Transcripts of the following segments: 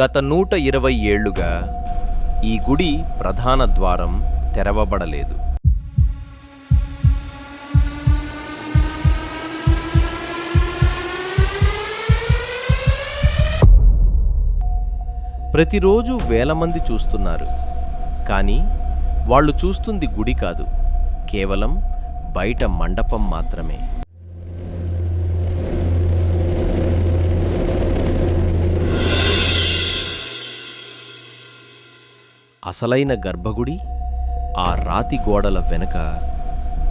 గత నూట ఇరవై ఏళ్ళుగా ఈ గుడి ప్రధాన ద్వారం తెరవబడలేదు. ప్రతిరోజు వేల మంది చూస్తున్నారు. కానీ వాళ్ళు చూస్తుంది గుడి కాదు. కేవలం బయట మండపం మాత్రమే. అసలైన గర్భగుడి ఆ రాతి గోడల వెనుక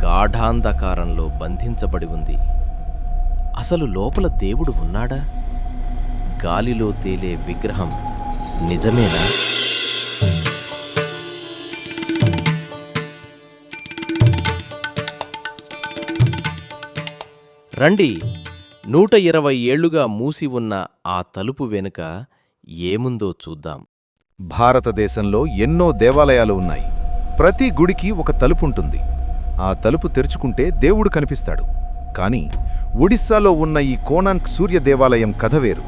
గాఢాంధకారంలో బంధించబడి ఉంది. అసలు లోపల దేవుడు ఉన్నాడా? గాలిలో తేలే విగ్రహం నిజమేనా? రండి. నూట ఇరవై ఏళ్ళుగా మూసి ఉన్న ఆ తలుపు వెనుక ఏముందో చూద్దాం. భారతదేశంలో ఎన్నో దేవాలయాలు ఉన్నాయి. ప్రతి గుడికి ఒక తలుపుంటుంది ఆ తలుపు తెరుచుకుంటే దేవుడు కనిపిస్తాడు. కాని ఒడిస్సాలో ఉన్న ఈ కోనార్క్ సూర్య దేవాలయం కథ వేరు.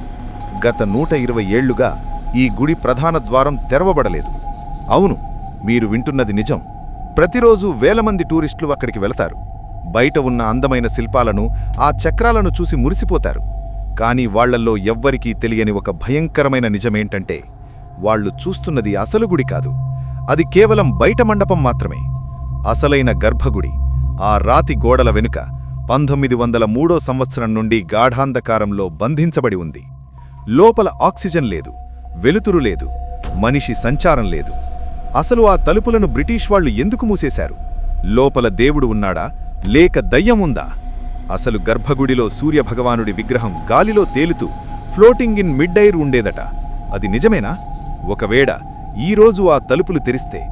గత నూట ఇరవై ఏళ్ళుగా ఈ గుడి ప్రధాన ద్వారం తెరవబడలేదు. అవును మీరు వింటున్నది నిజం. ప్రతిరోజు వేల మంది టూరిస్టులు అక్కడికి వెళతారు. బయట ఉన్న అందమైన శిల్పాలను ఆ చక్రాలను చూసి మురిసిపోతారు. కాని వాళ్ళల్లో ఎవ్వరికీ తెలియని ఒక భయంకరమైన నిజమేంటంటే వాళ్ళు చూస్తున్నది అసలు గుడి కాదు. అది కేవలం బయట మండపం మాత్రమే. అసలైన గర్భగుడి. ఆ రాతి గోడల వెనుక పంతొమ్మిది వందల మూడో సంవత్సరం నుండి గాఢాంధకారంలో బంధించబడి ఉంది. లోపల ఆక్సిజన్ లేదు వెలుతురు లేదు మనిషి సంచారం లేదు. అసలు ఆ తలుపులను బ్రిటిష్ వాళ్ళు ఎందుకు మూసేశారు? లోపల దేవుడు ఉన్నాడా? లేక దయ్యం ఉందా? అసలు గర్భగుడిలో సూర్యభగవానుడి విగ్రహం గాలిలో తేలుతూ ఫ్లోటింగ్ ఇన్ మిడ్ ఎయిర్ ఉండేదట. అది నిజమేనా? ఒకవేళ ఈరోజు ఆ తలుపులు తెరిస్తే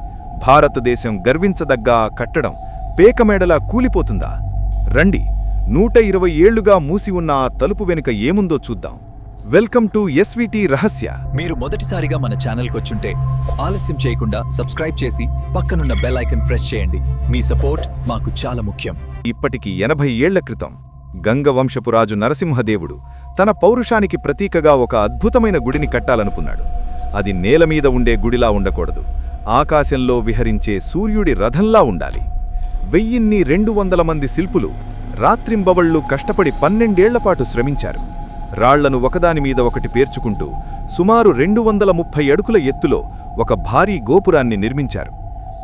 భారతదేశం గర్వించదగ్గ ఆ కట్టడం పేకమేడలా కూలిపోతుందా? రండి నూట ఇరవై ఏళ్ళుగా మూసి ఉన్న ఆ తలుపు వెనుక ఏముందో చూద్దాం. వెల్కమ్ టు ఎస్విటి రహస్య. మీరు మొదటిసారిగా మన ఛానల్కి వచ్చుంటే ఆలస్యం చేయకుండా సబ్స్క్రైబ్ చేసి పక్కనున్న బెల్ ఐకన్ ప్రెస్ చేయండి. మీ సపోర్ట్ మాకు చాలా ముఖ్యం. ఇప్పటికి ఎనభై ఏళ్ళ క్రితం గంగవంశపు రాజు నరసింహదేవుడు తన పౌరుషానికి ప్రతీకగా ఒక అద్భుతమైన గుడిని కట్టాలనుకున్నాడు. అది నేలమీద ఉండే గుడిలా ఉండకూడదు. ఆకాశంలో విహరించే సూర్యుడి రథంలా ఉండాలి. వెయ్యిన్ని రెండు వందల మంది శిల్పులు రాత్రింబవళ్ళు కష్టపడి పన్నెండేళ్ళపాటు శ్రమించారు. రాళ్ళను ఒకదానిమీద ఒకటి పేర్చుకుంటూ సుమారు రెండు వందల ముప్పై అడుగుల ఎత్తులో ఒక భారీ గోపురాన్ని నిర్మించారు.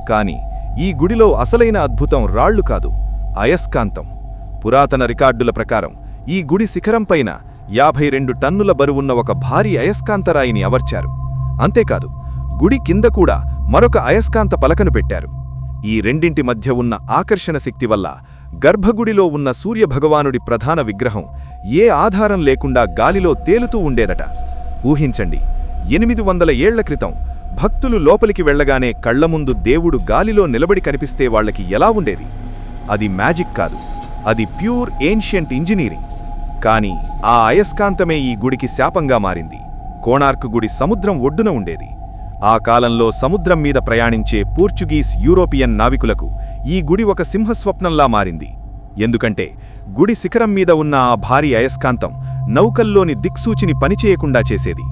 కాని ఈ గుడిలో అసలైన అద్భుతం రాళ్ళు కాదు అయస్కాంతం. పురాతన రికార్డుల ప్రకారం ఈ గుడి శిఖరంపైన యాభై రెండు టన్నుల బరువున్న ఒక భారీ అయస్కాంతరాయిని అవర్చారు అంతేకాదు గుడి కింద కూడా మరొక అయస్కాంత పలకను పెట్టారు. ఈ రెండింటి మధ్య ఉన్న ఆకర్షణ శక్తి వల్ల గర్భగుడిలో ఉన్న సూర్యభగవానుడి ప్రధాన విగ్రహం ఏ ఆధారం లేకుండా గాలిలో తేలుతూ ఉండేదట. ఊహించండి ఎనిమిది వందల ఏళ్ళ క్రితం భక్తులు లోపలికి వెళ్ళగానే కళ్ళముందు దేవుడు గాలిలో నిలబడి కనిపిస్తే వాళ్ళకి ఎలా ఉండేది? అది మ్యాజిక్ కాదు అది ప్యూర్ ఏన్షియంట్ ఇంజనీరింగ్. కాని ఆ అయస్కాంతమే ఈ గుడికి శాపంగా మారింది. కోణార్క్ గుడి సముద్రం ఒడ్డున ఉండేది. ఆ కాలంలో సముద్రం మీద ప్రయాణించే పోర్చుగీస్ యూరోపియన్ నావికులకు ఈ గుడి ఒక సింహస్వప్నంలా మారింది. ఎందుకంటే గుడి శిఖరం మీద ఉన్న ఆ భారీ అయస్కాంతం నౌకల్లోని దిక్సూచిని పనిచేయకుండా చేసేది.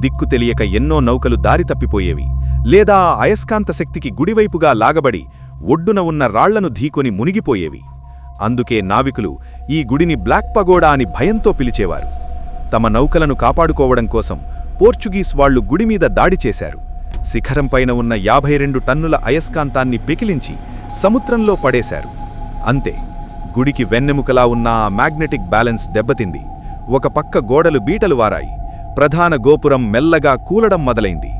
దిక్కు తెలియక ఎన్నో నౌకలు దారి తప్పిపోయేవి. లేదా ఆ అయస్కాంత శక్తికి గుడివైపుగా లాగబడి ఒడ్డున ఉన్న రాళ్ళను ధీకొని మునిగిపోయేవి. అందుకే నావికులు ఈ గుడిని బ్లాక్ పగోడా అని భయంతో పిలిచేవారు. తమ నౌకలను కాపాడుకోవడం కోసం పోర్చుగీస్ వాళ్ళు గుడిమీద దాడి చేశారు. శిఖరంపైన ఉన్న యాభై రెండు టన్నుల అయస్కాంతాన్ని పెకిలించి సముద్రంలో పడేశారు. అంతే గుడికి వెన్నెముకలా ఉన్న ఆ మ్యాగ్నెటిక్ బ్యాలెన్స్ దెబ్బతింది. ఒక పక్క గోడలు బీటలు వారాయి ప్రధాన గోపురం మెల్లగా కూలడం మొదలైంది.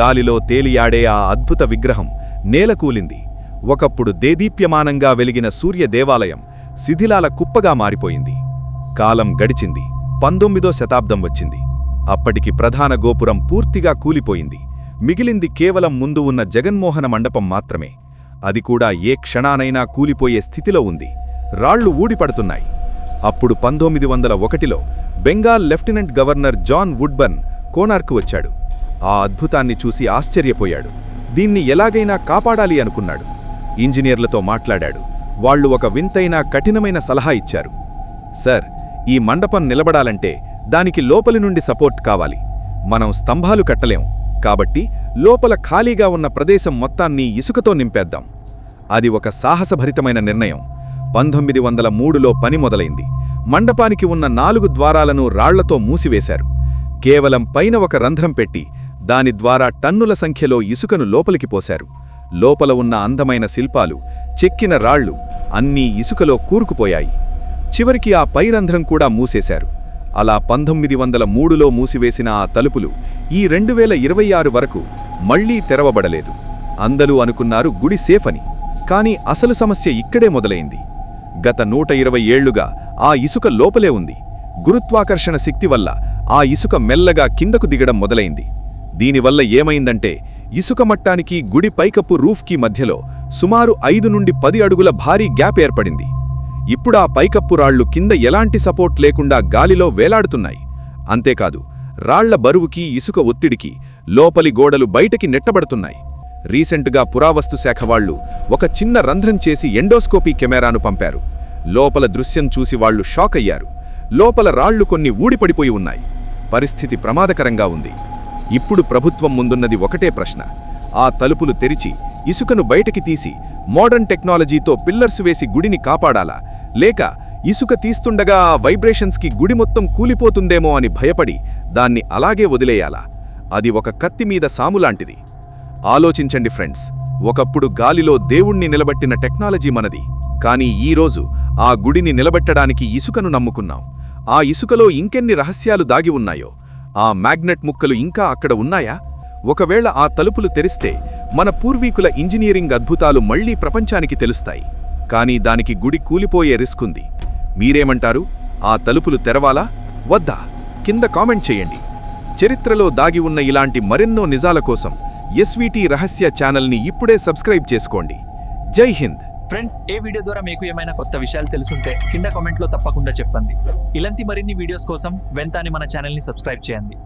గాలిలో తేలియాడే ఆ అద్భుత విగ్రహం నేలకూలింది. ఒకప్పుడు దేదీప్యమానంగా వెలిగిన సూర్య దేవాలయం శిథిలాల కుప్పగా మారిపోయింది. కాలం గడిచింది. పంతొమ్మిదో శతాబ్దం వచ్చింది. అప్పటికి ప్రధాన గోపురం పూర్తిగా కూలిపోయింది. మిగిలింది కేవలం ముందు ఉన్న జగన్మోహన మండపం మాత్రమే. అది కూడా ఏ క్షణానైనా కూలిపోయే స్థితిలో ఉంది. రాళ్ళు ఊడిపడుతున్నాయి. అప్పుడు పంతొమ్మిది వందల ఒకటిలో Bengal lieutenant governor John Woodburn కోనార్కు వచ్చాడు. ఆ అద్భుతాన్ని చూసి ఆశ్చర్యపోయాడు. దీన్ని ఎలాగైనా కాపాడాలి అనుకున్నాడు. ఇంజనీర్లతో మాట్లాడాడు. వాళ్ళు ఒక వింతైన కఠినమైన సలహా ఇచ్చారు. సర్ ఈ మండపం నిలబడాలంటే దానికి లోపలి నుండి సపోర్ట్ కావాలి. మనం స్తంభాలు కట్టలేం. కాబట్టి లోపల ఖాళీగా ఉన్న ప్రదేశం మొత్తాన్ని ఇసుకతో నింపేద్దాం. అది ఒక సాహసభరితమైన నిర్ణయం. పంతొమ్మిది వందల మూడులో పని మొదలైంది. మండపానికి ఉన్న నాలుగు ద్వారాలను రాళ్ళతో మూసివేశారు. కేవలం పైన ఒక రంధ్రం పెట్టి దాని ద్వారా టన్నుల సంఖ్యలో ఇసుకను లోపలికి పోశారు. లోపల ఉన్న అందమైన శిల్పాలు చెక్కిన రాళ్ళు అన్నీ ఇసుకలో కూరుకుపోయాయి. చివరికి ఆ పై రంధ్రం కూడా మూసేశారు. అలా పంతొమ్మిది వందల మూడులో మూసివేసిన ఆ తలుపులు ఈ రెండు వేల ఇరవై ఆరు వరకు మళ్ళీ తెరవబడలేదు. అందరూ అనుకున్నారు గుడి సేఫ్ అని కానీ అసలు సమస్య ఇక్కడే మొదలైంది. గత నూట ఇరవై ఏళ్ళుగా ఆ ఇసుక లోపలే ఉంది. గురుత్వాకర్షణ శక్తి వల్ల ఆ ఇసుక మెల్లగా కిందకు దిగడం మొదలైంది. దీనివల్ల ఏమైందంటే ఇసుక మట్టానికి గుడి పైకప్పు రూఫ్కి మధ్యలో సుమారు ఐదు నుండి పది అడుగుల భారీ గ్యాప్ ఏర్పడింది. ఇప్పుడు ఆ పైకప్పు రాళ్ళు కింద ఎలాంటి సపోర్ట్ లేకుండా గాలిలో వేలాడుతున్నాయి. అంతేకాదు రాళ్ళ బరువుకి ఇసుక ఒత్తిడికి లోపలి గోడలు బయటకి నెట్టబడుతున్నాయి. రీసెంట్గా పురావస్తు శాఖ వాళ్ళు ఒక చిన్న రంధ్రం చేసి ఎండోస్కోపీ కెమెరాను పంపారు. లోపల దృశ్యం చూసి వాళ్ళు షాక్ అయ్యారు. లోపల రాళ్ళు కొన్ని ఊడిపడిపోయి ఉన్నాయి. పరిస్థితి ప్రమాదకరంగా ఉంది. ఇప్పుడు ప్రభుత్వం ముందున్నది ఒకటే ప్రశ్న. ఆ తలుపులు తెరిచి ఇసుకను బయటకి తీసి మోడర్న్ టెక్నాలజీతో పిల్లర్స్ వేసి గుడిని కాపాడాలా. లేక ఇసుక తీస్తుండగా ఆ వైబ్రేషన్స్కి గుడి మొత్తం కూలిపోతుందేమో అని భయపడి దాన్ని అలాగే వదిలేయాలా. అది ఒక కత్తి మీద సాములాంటిది ఆలోచించండి ఫ్రెండ్స్ ఒకప్పుడు గాలిలో దేవుణ్ణి నిలబెట్టిన టెక్నాలజీ మనది. కానీ ఈరోజు ఆ గుడిని నిలబెట్టడానికి ఇసుకను నమ్ముకున్నాం. ఆ ఇసుకలో ఇంకెన్ని రహస్యాలు దాగి ఉన్నాయో ఆ మ్యాగ్నెట్ ముక్కలు ఇంకా అక్కడ ఉన్నాయా? ఒకవేళ ఆ తలుపులు తెరిస్తే మన పూర్వీకుల ఇంజనీరింగ్ అద్భుతాలు మళ్ళీ ప్రపంచానికి తెలుస్తాయి. కానీ దానికి గుడి కూలిపోయే రిస్క్ ఉంది. మీరేమంటారు? ఆ తలుపులు తెరవాలా? వద్దా? కింద కామెంట్ చేయండి. చరిత్రలో దాగి ఉన్న ఇలాంటి మరెన్నో నిజాల కోసం ఎస్వీటీ రహస్య ఛానల్ని ఇప్పుడే సబ్స్క్రైబ్ చేసుకోండి. జై హింద్! ఫ్రెండ్స్ ఏ వీడియో ద్వారా మీకు ఏమైనా కొత్త విషయాలు తెలుసుంటే కింద కామెంట్లో తప్పకుండా చెప్పండి. ఇలాంటి మరిన్ని వీడియోస్ కోసం వెంతాని మన ఛానల్ని సబ్స్క్రైబ్ చేయండి.